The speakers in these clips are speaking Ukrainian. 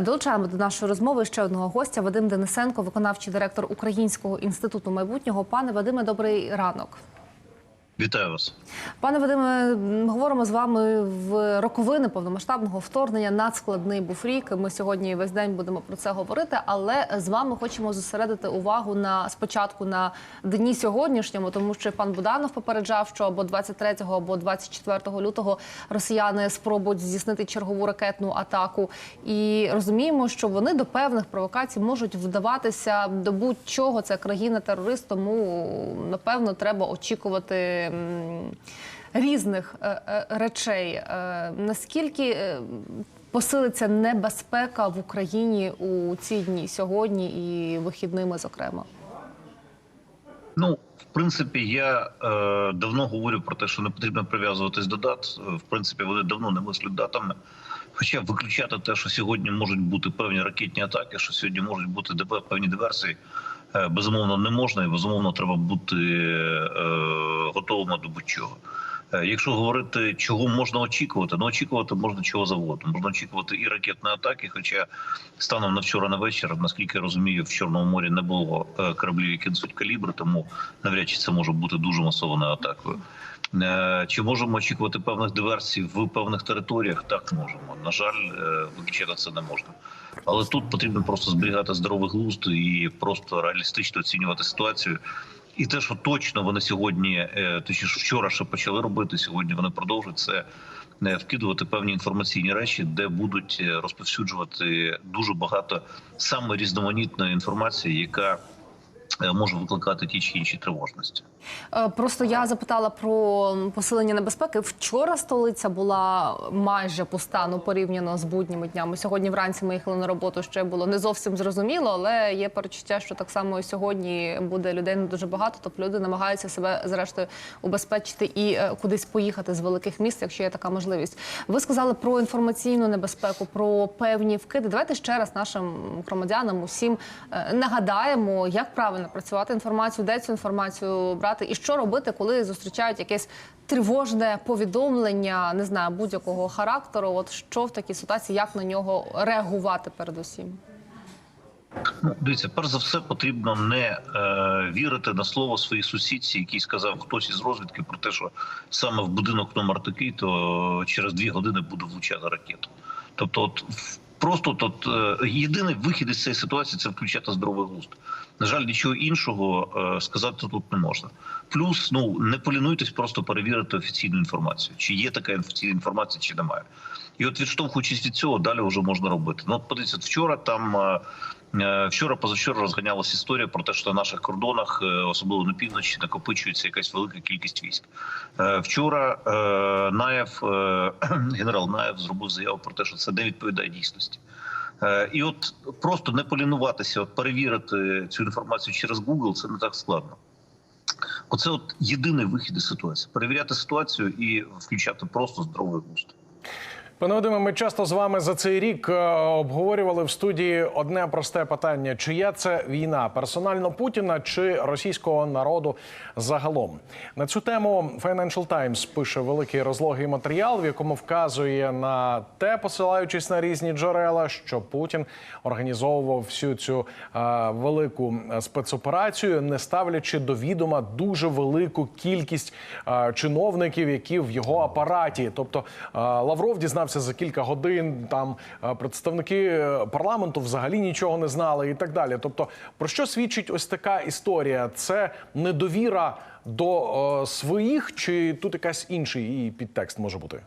Долучаємо до нашої розмови ще одного гостя Вадим Денисенко, виконавчий директор Українського інституту майбутнього. Пане Вадиме, добрий ранок. Вітаю вас. Пане Вадиме, говоримо з вами в роковини повномасштабного вторгнення. Надскладний був рік. Ми сьогодні весь день будемо про це говорити. Але з вами хочемо зосередити увагу на спочатку на дні сьогоднішньому, тому що пан Буданов попереджав, що або 23 або 24 лютого росіяни спробують здійснити чергову ракетну атаку. І розуміємо, що вони до певних провокацій можуть вдаватися до будь-чого. Це країна-терорист, тому напевно треба очікувати різних е, е, речей. Е, Наскільки посилиться небезпека в Україні у ці дні сьогодні і вихідними, зокрема? Ну, в принципі, я е, давно говорю про те, що не потрібно прив'язуватись до дат. В принципі, вони давно не мислять датами. Хоча виключати те, що сьогодні можуть бути певні ракетні атаки, що сьогодні можуть бути певні диверсії, безумовно, не можна, і безумовно треба бути е, готовими до будь-чого. Е, Якщо говорити, чого можна очікувати, ну очікувати можна чого завгодно. Можна очікувати і ракетної атаки. Хоча станом на вчора на вечір, наскільки я розумію, в Чорному морі не було е, кораблів, які несуть калібри, тому навряд чи це може бути дуже масованою атакою. Е, Чи можемо очікувати певних диверсій в певних територіях? Так можемо. На жаль, е, виключати це не можна. Але тут потрібно просто зберігати здоровий глузд і просто реалістично оцінювати ситуацію. І те, що точно вони сьогодні, точніше вчора ще почали робити, сьогодні вони продовжують це е, вкидувати певні інформаційні речі, де будуть розповсюджувати дуже багато саме різноманітної інформації, яка може викликати ті чи інші тривожності. Е, Просто я запитала про посилення небезпеки. Вчора столиця була майже пуста, ну порівняно з будніми днями. Сьогодні вранці ми їхали на роботу. Ще було не зовсім зрозуміло, але є перечуття, що так само і сьогодні буде людей не дуже багато. Тобто люди намагаються себе зрештою убезпечити і е, кудись поїхати з великих міст, якщо є така можливість. Ви сказали про інформаційну небезпеку, про певні вкиди. Давайте ще раз нашим громадянам усім е, нагадаємо, як правильно працювати інформацію, де цю інформацію брати, і що робити, коли зустрічають якесь тривожне повідомлення, не знаю, будь-якого характеру. От що в такій ситуації, як на нього реагувати передусім? Ну, дивіться, перш за все, потрібно не е, вірити на слово своїй сусідці, який сказав хтось із розвідки про те, що саме в будинок номер такий, то через дві години буде влучати ракета. Тобто, от просто тут е, єдиний вихід із цієї ситуації це включати здоровий глузд. На жаль, нічого іншого е, сказати тут не можна. Плюс, ну не полінуйтесь просто перевірити офіційну інформацію, чи є така офіційна інформація, чи немає. І от відштовхуючись від цього, далі вже можна робити. Ну, от подивіться, вчора там. е, Е, Вчора, позавчора розганялася історія про те, що на наших кордонах, особливо на півночі, накопичується якась велика кількість військ. Е, Вчора е, Наєв, е, генерал Наєв зробив заяву про те, що це не відповідає дійсності. І от просто не полінуватися, от перевірити цю інформацію через Google, це не так складно. Оце от єдиний вихід із ситуації: перевіряти ситуацію і включати просто здоровий глузд. Пане Вадиме, ми часто з вами за цей рік е, обговорювали в студії одне просте питання: чия це війна персонально Путіна чи російського народу загалом? На цю тему Financial Times пише великий розлогий матеріал, в якому вказує на те, посилаючись на різні джерела, що Путін організовував всю цю е, велику спецоперацію, не ставлячи до відома дуже велику кількість е, чиновників, які в його апараті. Тобто е, Лавров дізнався за кілька годин. Там е, представники е, парламенту взагалі нічого не знали, і так далі. Тобто, про що свідчить ось така історія? Це недовіра до е, своїх, чи тут якась інший її підтекст може бути?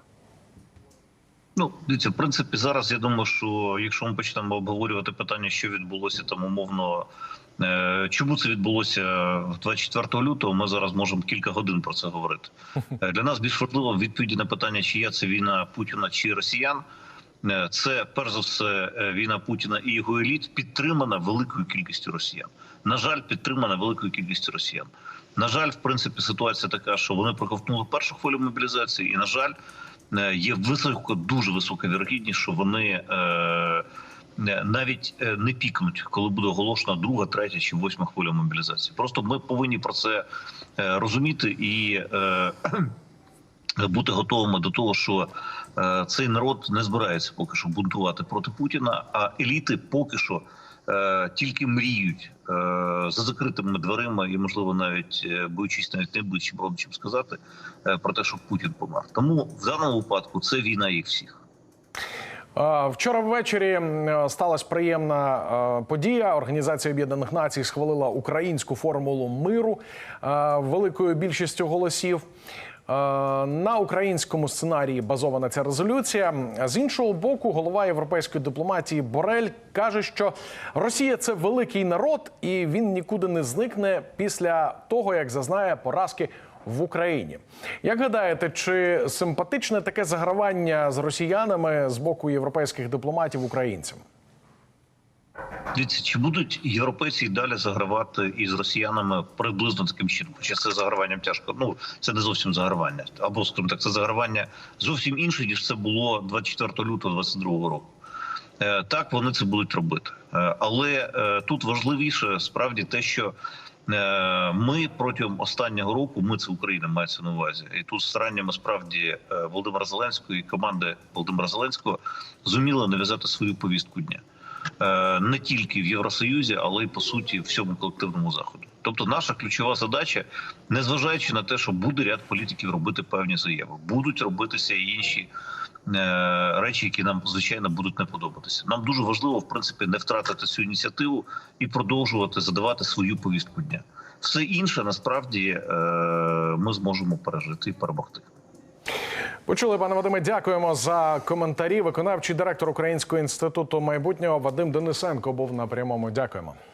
Ну, дивіться, в принципі, зараз я думаю, що якщо ми почнемо обговорювати питання, що відбулося там умовно, е, чому це відбулося 24 лютого, ми зараз можемо кілька годин про це говорити. Е, Для нас більш важливо відповіді на питання, чи є це війна Путіна чи росіян. Е, Це перш за все війна Путіна і його еліт підтримана великою кількістю росіян. На жаль, підтримана великою кількістю росіян. На жаль, в принципі, ситуація така, що вони проковтнули першу хвилю мобілізації, і на жаль, є високо, дуже висока вірогідність, що вони е, е, навіть е, не пікнуть, коли буде оголошена друга, третя чи восьма хвиля мобілізації. Просто ми повинні про це е, розуміти і. Е, бути готовими до того, що Е, Цей народ не збирається поки що бунтувати проти Путіна, а еліти поки що е, тільки мріють е, за закритими дверима і, можливо, навіть е, боючись навіть найближчим родичам сказати е, про те, щоб Путін помер. Тому в даному випадку це війна їх всіх. Е, Вчора ввечері сталася приємна е, подія. Організація Об'єднаних Націй схвалила українську формулу миру е, великою більшістю голосів. Е, На українському сценарії базована ця резолюція. З іншого боку, голова європейської дипломатії Борель каже, що Росія це великий народ, і він нікуди не зникне після того, як зазнає поразки в Україні. Як гадаєте, чи симпатичне таке загравання з росіянами з боку європейських дипломатів українцям? Дивіться, чи будуть європейці й далі загравати із росіянами приблизно таким чином? Хоча це заграванням тяжко. Ну це не зовсім загравання, або скажімо так, це загравання зовсім інше ніж це було 24 лютого 22 року. Е, Так, вони це будуть робити, Е, але е, тут важливіше справді те, що ми протягом останнього року, ми це Україна мається на увазі, і тут стараннями справді Володимира Зеленського і команди Володимира Зеленського зуміли нав'язати свою повістку дня не тільки в Євросоюзі, але й по суті всьому колективному заході. Тобто, наша ключова задача, незважаючи на те, що буде ряд політиків робити певні заяви, будуть робитися і інші е, речі, які нам звичайно будуть не подобатися. Нам дуже важливо, в принципі, не втратити цю ініціативу і продовжувати задавати свою повістку дня. Все інше насправді е, ми зможемо пережити і перемогти. Почули, пане Вадиме, дякуємо за коментарі. Виконавчий директор Українського інституту майбутнього Вадим Денисенко був на прямому. Дякуємо.